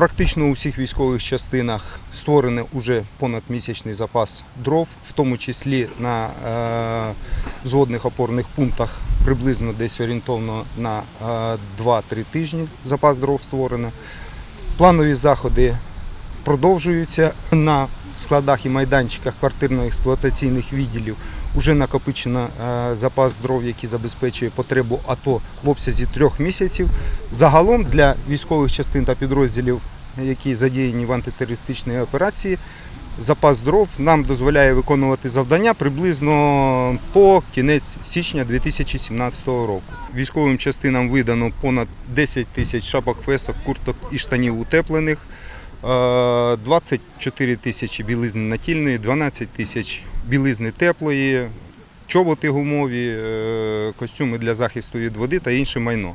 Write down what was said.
Практично у всіх військових частинах створений понад місячний запас дров, в тому числі на е, взводних опорних пунктах приблизно десь орієнтовно на е, 2-3 тижні запас дров створено. Планові заходи продовжуються на складах і майданчиках квартирно-експлуатаційних відділів. Уже накопичено е, запас дров, який забезпечує потребу АТО в обсязі трьох місяців. Загалом для військових частин та підрозділів, які задіяні в антитерористичній операції, запас дров нам дозволяє виконувати завдання приблизно по кінець січня 2017 року. Військовим частинам видано понад 10 тисяч шапок, фесок, курток і штанів утеплених. е, 24 тисячі білизни натільної, 12 тисяч білизни теплої, чоботи гумові, е, костюми для захисту від води та інше майно.